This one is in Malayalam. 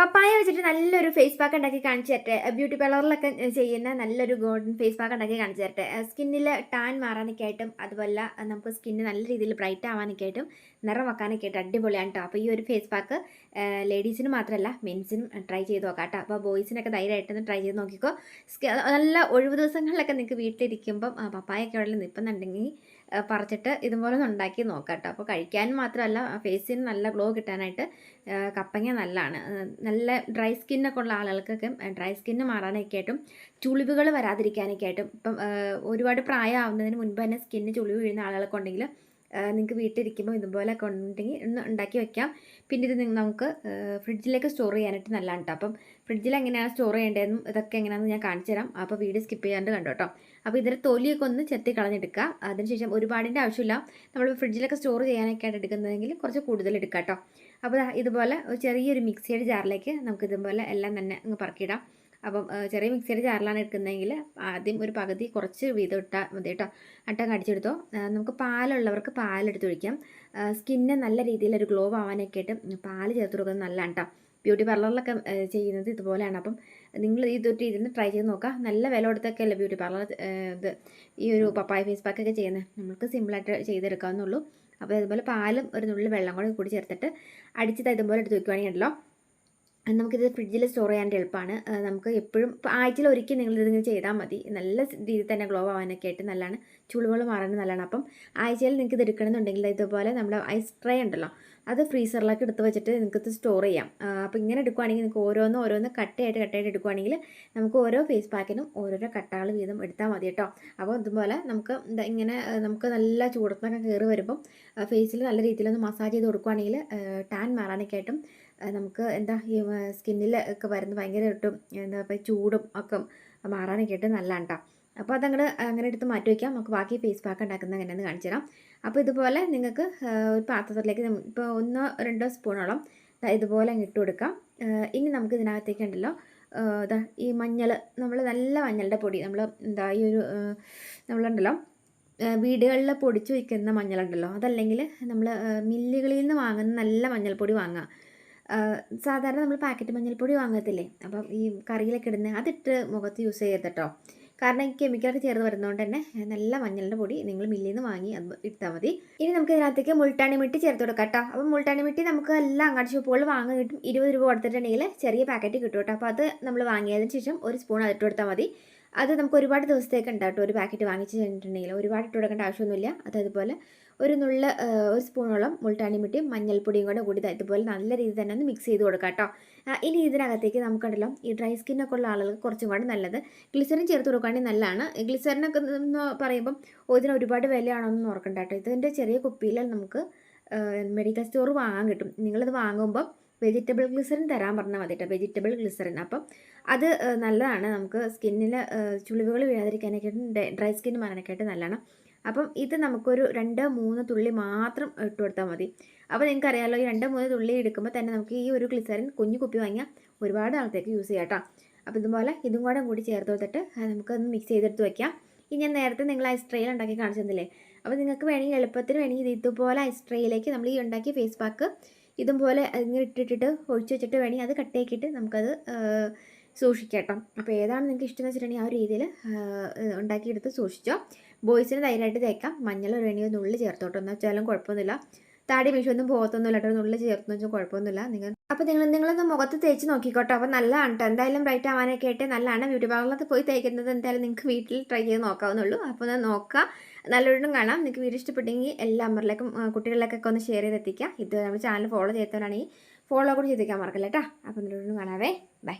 പപ്പായ വെച്ചിട്ട് നല്ലൊരു ഫേസ് പാക്ക് ഉണ്ടാക്കി കാണിച്ചു തരട്ടെ. ബ്യൂട്ടി പാർലറിലൊക്കെ ചെയ്യുന്ന നല്ലൊരു ഗോൾഡൻ ഫേസ് പാക്ക് ഉണ്ടാക്കി കാണിച്ചു തരട്ടെ. സ്കിന്നിൽ ടാൻ മാറാനൊക്കെ ആയിട്ടും അതുപോലെ നമുക്ക് സ്കിന്ന് നല്ല രീതിയിൽ ബ്രൈറ്റ് ആവാനൊക്കെ ആയിട്ടും നിറം വെക്കാനൊക്കെ ആയിട്ട് അടിപൊളിയാണ് കേട്ടോ അപ്പോൾ ഈ ഒരു ഫേസ് പാക്ക് ലേഡീസിന് മാത്രമല്ല മെൻസിനും ട്രൈ ചെയ്ത് നോക്കാം കേട്ടോ അപ്പോൾ ബോയ്സിനൊക്കെ ധൈര്യമായിട്ടൊന്ന് ട്രൈ ചെയ്ത് നോക്കിക്കോ. നല്ല ഒഴിവ് ദിവസങ്ങളിലൊക്കെ നിങ്ങൾക്ക് വീട്ടിലിരിക്കുമ്പം പപ്പായൊക്കെ ഉള്ളിൽ നിൽക്കുന്നുണ്ടെങ്കിൽ ആ, പറിച്ചിട്ട് ഇതുപോലെ ഒന്ന് ഉണ്ടാക്കി നോക്കാം കേട്ടോ. അപ്പോൾ കഴിക്കാൻ മാത്രമല്ല ഫേസിന് നല്ല ഗ്ലോ കിട്ടാനായിട്ട് കപ്പങ്ങ നല്ലതാണ്. നല്ല ഡ്രൈ സ്കിന്നൊക്കെ ഉള്ള ആളുകൾക്കൊക്കെ ഡ്രൈ സ്കിന്ന് മാറാനൊക്കെ ആയിട്ടും ചുളിവുകൾ വരാതിരിക്കാനൊക്കെ ആയിട്ടും ഇപ്പം ഒരുപാട് പ്രായമാവുന്നതിന് മുൻപ് തന്നെ സ്കിന്ന് ചുളിവ് വീഴുന്ന ആളുകളൊക്കെ ഉണ്ടെങ്കിൽ നിങ്ങൾക്ക് വീട്ടിലിരിക്കുമ്പോൾ ഇതുപോലെയൊക്കെ ഉണ്ടെങ്കിൽ ഒന്ന് ഉണ്ടാക്കി വെക്കാം. പിന്നെ ഇത് നമുക്ക് ഫ്രിഡ്ജിലേക്ക് സ്റ്റോർ ചെയ്യാനായിട്ട് നല്ലതാണ് കേട്ടോ അപ്പം ഫ്രിഡ്ജിൽ എങ്ങനെയാണ് സ്റ്റോർ ചെയ്യേണ്ടതെന്നും ഇതൊക്കെ എങ്ങനെയാണെന്ന് ഞാൻ കാണിച്ചു തരാം. അപ്പോൾ വീഡിയോ സ്കിപ്പ് ചെയ്യാണ്ട് കണ്ടോ കേട്ടോ അപ്പോൾ ഇതിന്റെ തൊലിയൊക്കെ ഒന്ന് ചെത്തി കളഞ്ഞെടുക്കുക. അതിനുശേഷം ഒരുപാടിന്റെ ആവശ്യമില്ല. നമ്മൾ ഫ്രിഡ്ജിലൊക്കെ സ്റ്റോർ ചെയ്യാനൊക്കെ ആയിട്ട് എടുക്കുന്നതെങ്കിൽ കുറച്ച് കൂടുതൽ എടുക്കാം കേട്ടോ അപ്പോൾ ഇതുപോലെ ചെറിയൊരു മിക്സിയുടെ ജാറിലേക്ക് നമുക്ക് ഇതുപോലെ എല്ലാം തന്നെ അങ്ങ് പറക്കിയിടാം. അപ്പം ചെറിയ മിക്സിയുടെ ചാറിലാണ് എടുക്കുന്നതെങ്കിൽ ആദ്യം ഒരു പകുതി കുറച്ച് വീതം ഇട്ടാൽ മതി കേട്ടോ. അട്ടം അടിച്ചെടുത്തോ ആ, നമുക്ക് പാലുള്ളവർക്ക് പാലെടുത്ത് ഒഴിക്കാം. സ്കിന്ന് നല്ല രീതിയിൽ ഒരു ഗ്ലോ ആവാനൊക്കെ ആയിട്ട് പാൽ ചേർത്ത് കൊടുക്കുന്നത് നല്ലതാണ് കേട്ടോ. ബ്യൂട്ടി പാർലറിലൊക്കെ ചെയ്യുന്നത് ഇതുപോലെയാണ്. അപ്പം നിങ്ങൾ ഇതൊരു രീതിയിൽ നിന്ന് ട്രൈ ചെയ്ത് നോക്കുക. നല്ല വില കൊടുത്തൊക്കെ അല്ലേ ബ്യൂട്ടി പാർലർ ഇത് ഈ ഒരു പപ്പായ ഫേസ് പാക്കൊക്കെ ചെയ്യുന്നത്? നമുക്ക് സിമ്പിളായിട്ട് ചെയ്തെടുക്കാവുന്നുള്ളൂ അപ്പോൾ അതുപോലെ പാലും ഒരു നുള്ളിൽ വെള്ളം കൂടി കൂടി ചേർത്തിട്ട് അടിച്ച് ഇതുപോലെ എടുത്ത് വയ്ക്കുവാണെങ്കിൽ ഉണ്ടല്ലോ. നമുക്കിത് ഫ്രിഡ്ജിൽ സ്റ്റോർ ചെയ്യാൻ എളുപ്പമാണ്. നമുക്ക് എപ്പോഴും ആഴ്ചയിൽ ഒരിക്കൽ നിങ്ങൾ ഇതിങ്ങനെ ചെയ്താൽ മതി. നല്ല രീതിയിൽ തന്നെ ഗ്ലോ ആവാനൊക്കെ ആയിട്ട് നല്ലതാണ്. ചുളിവുകൾ മാറാനും നല്ലതാണ്. അപ്പം ആഴ്ചയിൽ നിങ്ങൾക്ക് ഇത് എടുക്കണമെന്നുണ്ടെങ്കിൽ ഇതുപോലെ നമ്മുടെ ഐസ് ട്രേ ഉണ്ടല്ലോ അത് ഫ്രീസറിലേക്ക് എടുത്ത് വെച്ചിട്ട് നിങ്ങൾക്ക് സ്റ്റോർ ചെയ്യാം. അപ്പോൾ ഇങ്ങനെ എടുക്കുവാണെങ്കിൽ നിങ്ങൾക്ക് ഓരോന്ന് ഓരോന്ന് കട്ടയായിട്ട് കട്ടയായിട്ട് എടുക്കുവാണെങ്കിൽ നമുക്ക് ഓരോ ഫേസ് പാക്കിനും ഓരോരോ കട്ടകൾ വീതം എടുത്താൽ മതി കേട്ടോ. അപ്പോൾ ഇതുപോലെ നമുക്ക് ഇങ്ങനെ നമുക്ക് നല്ല ചൂടത്തൊക്കെ കയറി വരുമ്പം ഫേസിൽ നല്ല രീതിയിലൊന്ന് മസാജ് ചെയ്ത് കൊടുക്കുവാണെങ്കിൽ ടാൻ മാറാനൊക്കെ ആയിട്ടും നമുക്ക് എന്താ ഈ സ്കിന്നിൽ ഒക്കെ വരുന്ന ഭയങ്കരമായിട്ടും എന്താ പറയുക ചൂടും ഒക്കെ മാറാനൊക്കെ ആയിട്ട് നല്ലതാണ് കേട്ടോ അപ്പോൾ അതങ്ങോട്ട് അങ്ങനെ എടുത്ത് മാറ്റി വയ്ക്കാം നമുക്ക് ബാക്കി ഫേസ് പാക്ക് ഉണ്ടാക്കുന്നത് എങ്ങനെയാണെന്ന് കാണിച്ചു തരാം. അപ്പോൾ ഇതുപോലെ നിങ്ങൾക്ക് ഒരു പാത്രത്തിലേക്ക് ഇപ്പോൾ ഒന്നോ രണ്ടോ സ്പൂണോളം ഇതുപോലെ അങ്ങ് ഇട്ട് കൊടുക്കാം. ഇനി നമുക്ക് ഇതിനകത്തേക്ക് ഉണ്ടല്ലോ ഇതാ ഈ മഞ്ഞൾ നമ്മൾ നല്ല മഞ്ഞളുടെ പൊടി നമ്മൾ എന്താ ഈ ഒരു നമ്മളുണ്ടല്ലോ വീടുകളിൽ പൊടിച്ച് വയ്ക്കുന്ന മഞ്ഞളുണ്ടല്ലോ അതല്ലെങ്കിൽ നമ്മൾ മില്ലുകളിൽ നിന്ന് വാങ്ങുന്ന നല്ല മഞ്ഞൾപ്പൊടി വാങ്ങുക. സാധാരണ നമ്മൾ പാക്കറ്റ് മഞ്ഞൾപ്പൊടി വാങ്ങത്തില്ലേ? അപ്പം ഈ കറിയിലൊക്കെ ഇടുന്ന അതിട്ട് മുഖത്ത് യൂസ് ചെയ്യരുത് കേട്ടോ കാരണം ഈ കെമിക്കലൊക്കെ ചേർന്ന് വരുന്നതുകൊണ്ട് തന്നെ നല്ല മഞ്ഞളുടെ പൊടി നിങ്ങൾ മില്ലിൽ നിന്ന് വാങ്ങി അത് ഇട്ടാൽ മതി. ഇനി നമുക്ക് ഇതിനകത്തേക്ക് മുൾട്ടാണി മിട്ടി ചേർത്ത് കൊടുക്കാം കേട്ടോ അപ്പം മുൾട്ടാണി മിട്ടി നമുക്ക് എല്ലാ അങ്ങാടി ഷോപ്പുകളിൽ വാങ്ങാൻ കിട്ടും. ഇരുപത് രൂപ കൊടുത്തിട്ടുണ്ടെങ്കിൽ ചെറിയ പാക്കറ്റ് കിട്ടും കേട്ടോ അപ്പോൾ അത് നമ്മൾ വാങ്ങിയതിന് ശേഷം ഒരു സ്പൂൺ അതിട്ട് കൊടുത്താൽ മതി. അത് നമുക്ക് ഒരുപാട് ദിവസത്തേക്ക് ഉണ്ടാവും കേട്ടോ ഒരു പാക്കറ്റ് വാങ്ങിച്ച് കഴിഞ്ഞിട്ടുണ്ടെങ്കിൽ ഒരുപാട് ഇട്ട് കൊടുക്കേണ്ട ആവശ്യമൊന്നുമില്ല. അത് അതുപോലെ ഒരു നുള്ള ഒരു സ്പൂണോളം മുൾട്ടാണി മുട്ടിയും മഞ്ഞൾപ്പൊടിയും കൂടെ കൂടി ഇതുപോലെ നല്ല രീതിയിൽ തന്നെ ഒന്ന് മിക്സ് ചെയ്ത് കൊടുക്കാം കേട്ടോ. ഇനി ഇതിനകത്തേക്ക് നമുക്കുണ്ടല്ലോ ഈ ഡ്രൈ സ്കിന്നൊക്കെ ഉള്ള ആളുകൾക്ക് കുറച്ചും കൂടെ നല്ലത്. ഗ്ലിസറിൻ ചേർത്ത് കൊടുക്കുകയാണെങ്കിൽ നല്ലതാണ്. ഗ്ലിസറിനൊക്കെ എന്ന് പറയുമ്പം ഇതിന് ഒരുപാട് വിലയാണോന്ന് ഓർക്കണ്ട കേട്ടോ. ഇതിന്റെ ചെറിയ കുപ്പിയിൽ നമുക്ക് മെഡിക്കൽ സ്റ്റോർ വാങ്ങാൻ കിട്ടും. നിങ്ങളിത് വാങ്ങുമ്പോൾ വെജിറ്റബിൾ ഗ്ലിസറിൻ തരാൻ പറഞ്ഞാൽ മതി കേട്ടോ വെജിറ്റബിൾ ഗ്ലിസറിൻ. അപ്പം അത് നല്ലതാണ്. നമുക്ക് സ്കിന്നിൽ ചുളിവുകൾ വീഴാതിരിക്കാനൊക്കെയായിട്ട് ഡ്രൈ സ്കിൻ മാറാനൊക്കെയായിട്ട് നല്ലതാണ്. അപ്പം ഇത് നമുക്കൊരു രണ്ട് മൂന്ന് തുള്ളി മാത്രം ഇട്ട് കൊടുത്താൽ മതി. അപ്പോൾ നിങ്ങൾക്ക് അറിയാമല്ലോ ഈ രണ്ട് മൂന്ന് തുള്ളി എടുക്കുമ്പോൾ തന്നെ നമുക്ക് ഈ ഒരു ഗ്ലിസറിൻ കുഞ്ഞു കുപ്പി വാങ്ങിയാൽ ഒരുപാട് നാളത്തേക്ക് യൂസ് ചെയ്യാം കേട്ടോ അപ്പോൾ ഇതുപോലെ ഇതും കൂടെ കൂടി ചേർത്ത് കൊടുത്തിട്ട് നമുക്കൊന്ന് മിക്സ് ചെയ്തെടുത്ത് വയ്ക്കാം ഈ ഞാൻ നേരത്തെ നിങ്ങൾ ഐസ് ട്രെയിൽ ഉണ്ടാക്കി കാണിച്ചു തന്നില്ലേ അപ്പോൾ നിങ്ങൾക്ക് വേണമെങ്കിൽ എളുപ്പത്തിന് വേണമെങ്കിൽ ഇതുപോലെ ഐസ് ട്രെയിലേക്ക് നമ്മൾ ഈ ഉണ്ടാക്കിയ ഫേസ് പാക്ക് ഇതുപോലെ ഇങ്ങനെ ഇട്ടിട്ടിട്ട് ഒഴിച്ചു വെച്ചിട്ട് വേണമെങ്കിൽ അത് കട്ടയാക്കിയിട്ട് നമുക്കത് ആ, സൂക്ഷിക്കാം കേട്ടോ അപ്പോൾ ഏതാണ് നിങ്ങൾക്ക് ഇഷ്ടം എന്ന് വെച്ചിട്ടുണ്ടെങ്കിൽ ആ ഒരു രീതിയിൽ ഉണ്ടാക്കിയെടുത്ത് സൂക്ഷിച്ചോ. ബോയ്സിന് ധൈര്യമായിട്ട് തേക്കാം. മഞ്ഞൾ വേണമെങ്കിൽ ഒന്ന് ഉള്ളിൽ ചേർത്തോട്ടോ. എന്ന് വെച്ചാലും കുഴപ്പമൊന്നുമില്ല. താടി മീശൊന്നും പോകത്തൊന്നുമില്ല കേട്ടോ ഉള്ളിൽ ചേർത്ത് വെച്ചാൽ കുഴപ്പമൊന്നുമില്ല. നിങ്ങൾ അപ്പോൾ നിങ്ങൾ നിങ്ങളൊന്ന് മുഖത്ത് തേച്ച് നോക്കിക്കോട്ടോ. അപ്പോൾ നല്ലതാണ് കേട്ടോ എന്തായാലും ബ്രൈറ്റ് ആവാനൊക്കെ ആയിട്ട് നല്ലതാണ്. ബ്യൂട്ടി പാർലറിനകത്ത് പോയി തേക്കുന്നത് എന്തായാലും നിങ്ങൾക്ക് വീട്ടിൽ ട്രൈ ചെയ്ത് നോക്കാവുന്നുള്ളൂ അപ്പോൾ ഒന്ന് നോക്കുക നല്ലൊരിടം കാണാം. നിങ്ങൾക്ക് വീഡിയോ ഇഷ്ടപ്പെട്ടെങ്കിൽ എല്ലാ നമ്പറിലേക്കും കുട്ടികളിലേക്കൊക്കെ ഒന്ന് ഷെയർ ചെയ്ത് എത്തിക്കുക ഇത് നമ്മുടെ ചാനൽ ഫോളോ ചെയ്തവരാണെങ്കിൽ ഫോളോ കൂടി ചെയ്തേക്കാൻ മറക്കല്ലേട്ടാ അപ്പോൾ നല്ലൊരിടം കാണാവേ. ബൈ